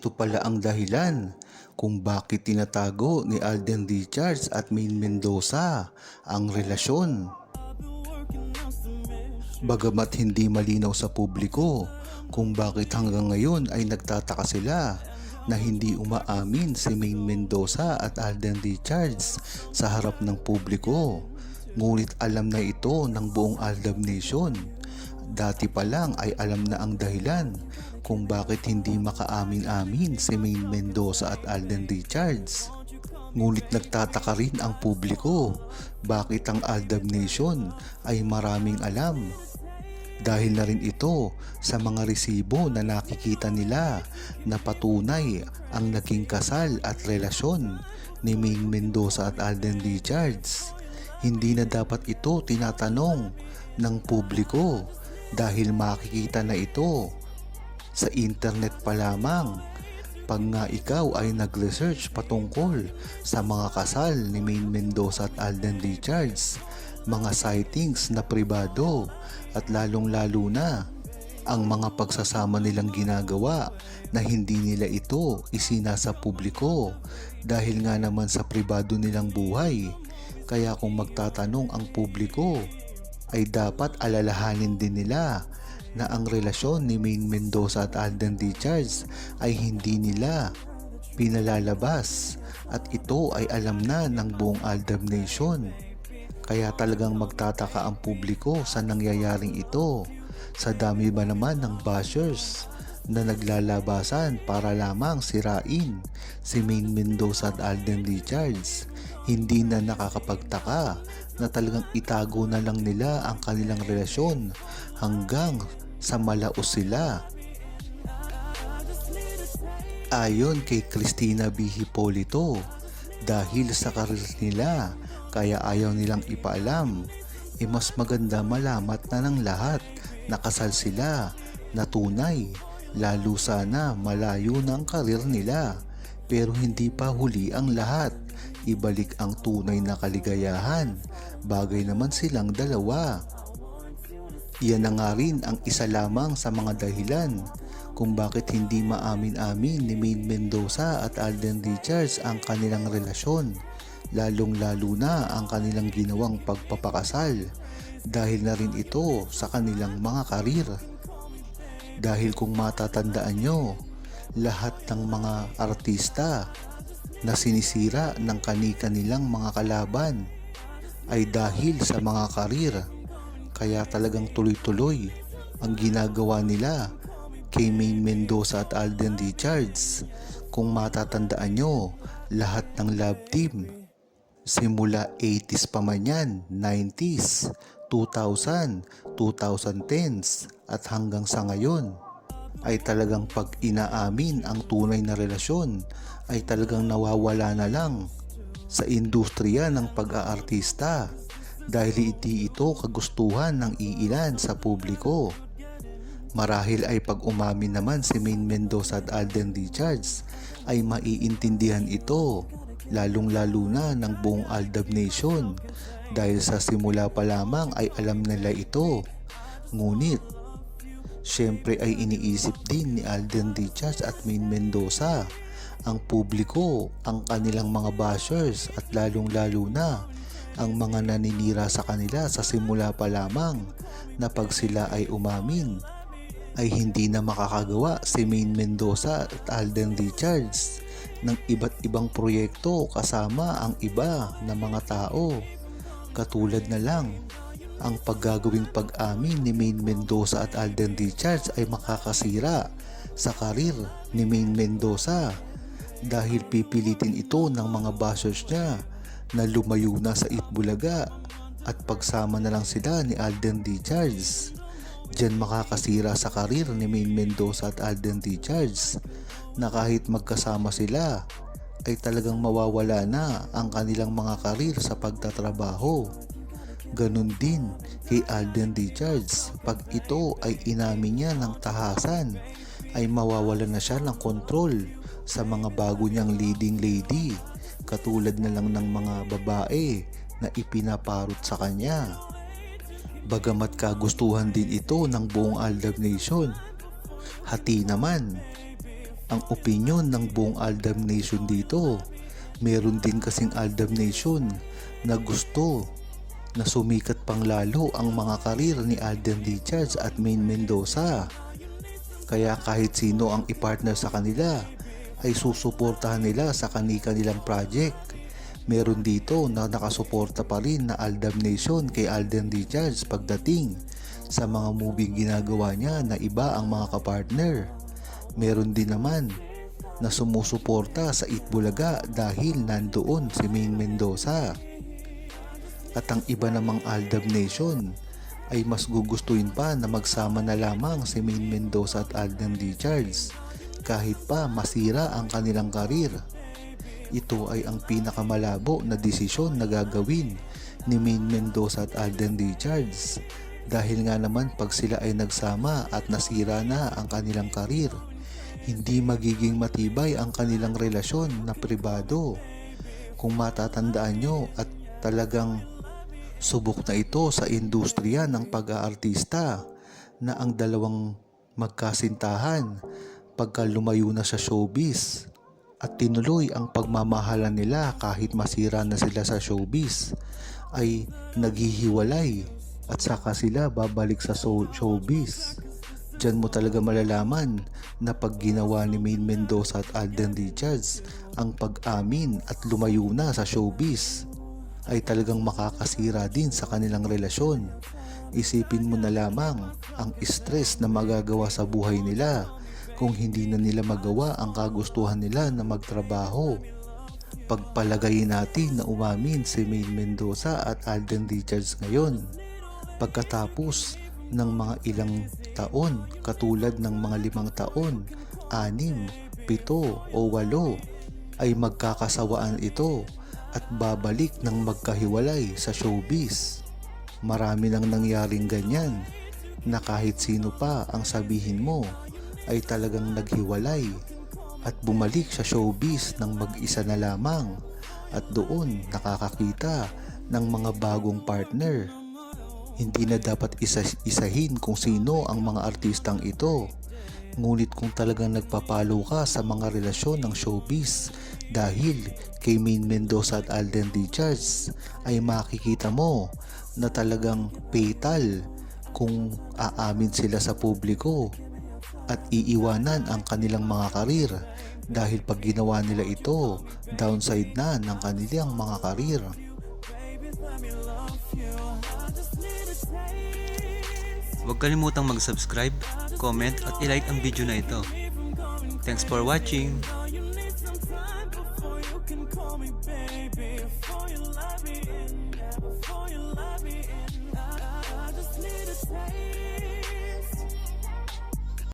ito pala ang dahilan kung bakit tinatago ni Alden Richards at Maine Mendoza ang relasyon. Bagamat hindi malinaw sa publiko kung bakit hanggang ngayon ay nagtataka sila na hindi umaamin si Maine Mendoza at Alden Richards sa harap ng publiko. Ngunit alam na ito ng buong Aldab Nation. Dati pa lang ay alam na ang dahilan kung bakit hindi makaamin-amin si Maine Mendoza at Alden Richards. Ngunit nagtataka rin ang publiko bakit ang Aldab Nation ay maraming alam dahil na rin ito sa mga resibo na nakikita nila na patunay ang naging kasal at relasyon ni Ming Mendoza at Alden Richards. Hindi na dapat ito tinatanong ng publiko dahil makikita na ito sa internet pa lamang pag nga ikaw ay nag-research patungkol sa mga kasal ni Maine Mendoza at Alden Richards, mga sightings na pribado at lalong-lalo na ang mga pagsasama nilang ginagawa na hindi nila ito isinasa publiko dahil nga naman sa pribado nilang buhay. Kaya kung magtatanong ang publiko ay dapat alalahanin din nila na ang relasyon ni Maine Mendoza at Alden Richards ay hindi nila pinalalabas at ito ay alam na ng buong Aldab Nation. Kaya talagang magtataka ang publiko sa nangyayaring ito. Sa dami ba naman ng bashers na naglalabasan para lamang sirain si Maine Mendoza at Alden Richards. Hindi na nakakapagtaka na talagang itago na lang nila ang kanilang relasyon hanggang sa malaos sila. Ayon kay Christina B. Hipolito, dahil sa karir nila kaya ayaw nilang ipaalam, e mas maganda malamat na ng lahat na kasal sila na tunay, lalo sana malayo na ang karir nila. Pero hindi pa huli ang lahat, ibalik ang tunay na kaligayahan, bagay naman silang dalawa. Iyan na nga rin ang isa lamang sa mga dahilan kung bakit hindi maamin-amin ni Maine Mendoza at Alden Richards ang kanilang relasyon, lalong-lalo na ang kanilang ginawang pagpapakasal dahil na rin ito sa kanilang mga karir. Dahil kung matatandaan nyo, lahat ng mga artista na sinisira ng kani-kanilang mga kalaban ay dahil sa mga karir kaya talagang tuloy-tuloy ang ginagawa nila kay Maine Mendoza at Alden Richards. Kung matatandaan nyo, lahat ng love team, simula 80s pa man yan, 90s, 2000, 2010s, at hanggang sa ngayon, ay talagang pag inaamin ang tunay na relasyon, ay talagang nawawala na lang sa industriya ng pag-aartista dahil hindi ito kagustuhan ng iilan sa publiko. Marahil ay pag umamin naman si Maine Mendoza at Alden Richards ay maiintindihan ito lalong lalo na ng buong Aldab Nation dahil sa simula pa lamang ay alam nila ito. Ngunit, syempre ay iniisip din ni Alden Richards at Maine Mendoza ang publiko, ang kanilang mga bashers at lalong lalo na ang mga naninira sa kanila sa simula pa lamang na pag sila ay umamin ay hindi na makakagawa si Maine Mendoza at Alden Richards ng iba't ibang proyekto kasama ang iba na mga tao. Katulad na lang, ang paggagawing pag-amin ni Maine Mendoza at Alden Richards ay makakasira sa karir ni Maine Mendoza dahil pipilitin ito ng mga bashers niya na lumayo na sa Itbulaga at pagsama na lang sila ni Alden Richards. Diyan makakasira sa karir ni Maine Mendoza at Alden Richards na kahit magkasama sila ay talagang mawawala na ang kanilang mga karir sa pagtatrabaho. Ganon din kay Alden Richards pag ito ay inamin niya ng tahasan ay mawawala na siya ng kontrol sa mga bago niyang leading lady katulad na lang ng mga babae na ipinaparot sa kanya. Bagamat kagustuhan din ito ng buong Aldab Nation. Hati naman. ang opinion ng buong Aldam Nation dito. Meron din kasing Aldam Nation na gusto na sumikat pang lalo ang mga karir ni Alden Richards at Main Mendoza. Kaya kahit sino ang ipartner sa kanila ay susuportahan nila sa kanika nilang project. Meron dito na nakasuporta pa rin na Aldam Nation kay Alden Richards pagdating sa mga movie ginagawa niya na iba ang mga kapartner. Meron din naman na sumusuporta sa Itbulaga dahil nandoon si Main Mendoza. At ang iba namang Aldab Nation ay mas gugustuhin pa na magsama na lamang si Main Mendoza at Alden Richards kahit pa masira ang kanilang karir. Ito ay ang pinakamalabo na desisyon na gagawin ni Main Mendoza at Alden Richards dahil nga naman pag sila ay nagsama at nasira na ang kanilang karir, hindi magiging matibay ang kanilang relasyon na pribado. Kung matatandaan nyo at talagang subok na ito sa industriya ng pag-aartista na ang dalawang magkasintahan pagka lumayo na sa showbiz at tinuloy ang pagmamahalan nila kahit masira na sila sa showbiz ay naghihiwalay at saka sila babalik sa show- showbiz. Diyan mo talaga malalaman na pag ginawa ni Main Mendoza at Alden Richards ang pag-amin at lumayo na sa showbiz ay talagang makakasira din sa kanilang relasyon. Isipin mo na lamang ang stress na magagawa sa buhay nila kung hindi na nila magawa ang kagustuhan nila na magtrabaho. Pagpalagay natin na umamin si Main Mendoza at Alden Richards ngayon pagkatapos ng mga ilang taon katulad ng mga limang taon, anim, pito o walo ay magkakasawaan ito at babalik ng magkahiwalay sa showbiz. Marami nang nangyaring ganyan na kahit sino pa ang sabihin mo ay talagang naghiwalay at bumalik sa showbiz ng mag-isa na lamang at doon nakakakita ng mga bagong partner hindi na dapat isa isahin kung sino ang mga artistang ito. Ngunit kung talagang nagpapalo ka sa mga relasyon ng showbiz dahil kay Main Mendoza at Alden Richards ay makikita mo na talagang fatal kung aamin sila sa publiko at iiwanan ang kanilang mga karir dahil pag ginawa nila ito, downside na ng kanilang mga karir. Huwag kalimutang mag-subscribe, comment at ilike ang video na ito. Thanks for watching! Before you call me and I, just need a taste.